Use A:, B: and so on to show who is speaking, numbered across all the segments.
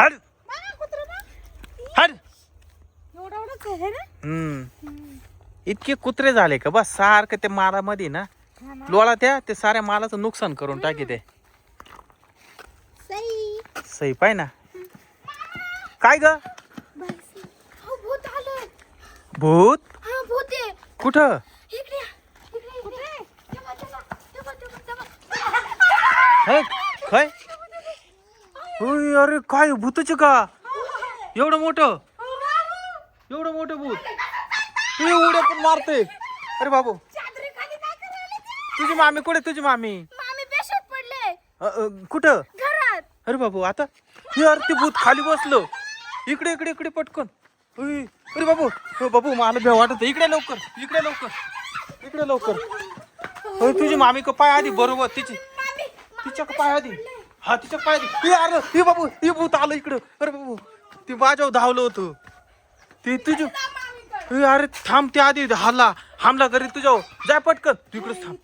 A: हट हम्म. इतके कुत्रे झाले का बस? सारखं ते मालामध्ये ना.
B: ना.
A: लोळा त्या ते साऱ्या मालाचं नुकसान करून टाकी ते.
B: सई.
A: सही पाय ना. काय ग.
B: हो, भूत आलं.
A: भूत?
B: हा भूत आहे.
A: कुठं?
B: इकडे या.
A: होय, अरे काय भूतच का? एवढं मोठं? एवढं मोठं भूत? तू उड्या पण मारते अरे बाबू तुझी मामी कुठे तुझी मामी? अ, अ, कुठं? अरे बाबू आता? हे अरे ते भूत खाली बसलो. इकडे इकडे इकडे पटकन. उई, अरे बाबू हो बाबू मला भेव वाटत इकडे लवकर इकडे लवकर इकडे लवकर. अरे तुझी मामी का पाय आधी बरोबर तिची तिच्या का पाय आधी? हा तिच्या पाय हे अरे हे बाबू हे भूत आलं इकडं. अरे बाबू ते माझ्यावर धावलं होतं. ते तुझी ए, अरे थांब ते आधी हल्ला हमला करीत तुझ्यावर. जाय पटकन. तू इकडेच थांब.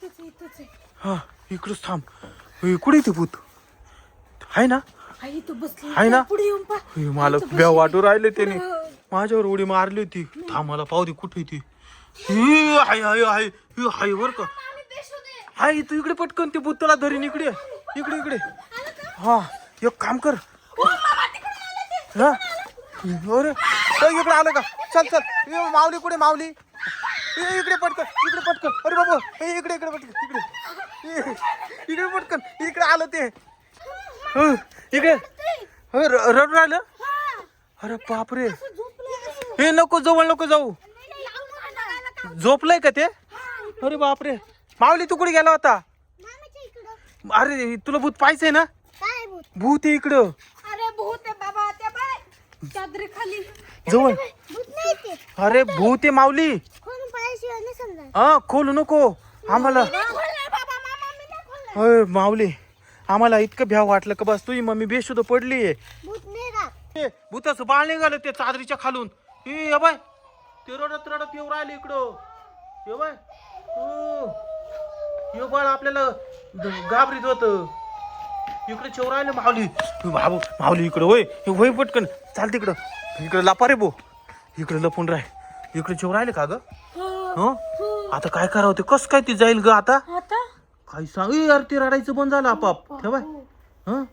A: हा इकडेच थांब. कुठे ते भूत? आहे ना? आहे ना? हे मला ब्या वाटू राहिले त्याने. माझ्यावर उडी मारली होती. थांब मला पाहू दे कुठे ती. ही हाय हाय हाय. ही हाय बर का. हाय तू इकडे पटकन ते भूत तुला धरीन. इकडे. इकडे इकडे. हा एक काम कर. हा? अरे इकडे आलं का? चल चल. ए, माऊली कुठे माऊली? ए, इकडे पटकन इकडे पटकन. अरे बाबा ए, इकडे इकडे पटकन इकडे. ए, इकडे पटकन इकडे आलं ते. हं, इकडे. हं, र- रडून राहिलं?
B: हा,
A: अरे बापरे. हे नको जवळ नको जाऊ? झोपलंय का ते?
B: हा.
A: अरे बापरे. माऊली तू कुठे गेला होता. अरे तुला भूत पाहिजे ना?
B: भूत?
A: भूत आहे इकडं.
B: अरे भूत आहे बाबा त्या बाय चादरी खाली
A: जवळ
B: भूत नाही ते.
A: अरे भूत आहे माऊली.
B: खोलून पायाशिवाय नाही समजा
A: हा खोलू नको. आम्हाला अय माऊली आम्हाला इतकं भ्याव वाटलं का बस तुझी मम्मी बेशुद्ध पडली
B: भूत नाही राहत.
A: भूताचं बाळ निघालं ते चादरीच्या खालून. ए ये बाय ते रडत रडत येऊ राहिले इकडं. ये बाय हो. हे बाळ आपल्याला घाबरीत होत. इकडे चेव राहिले माऊली. हे बाबू माऊली इकडं होय. हे होय पटकन. चाल तिकडं. इकडं लपा रे बो इकडे लपून राह इकडे चेव राहिले का ग? हं. आता काय करावं ते? कस काय ती जाईल ग आता?
B: आता?
A: काही सांग? यार ते रडायचं बंद झालं आपाप. ठेवाय हं?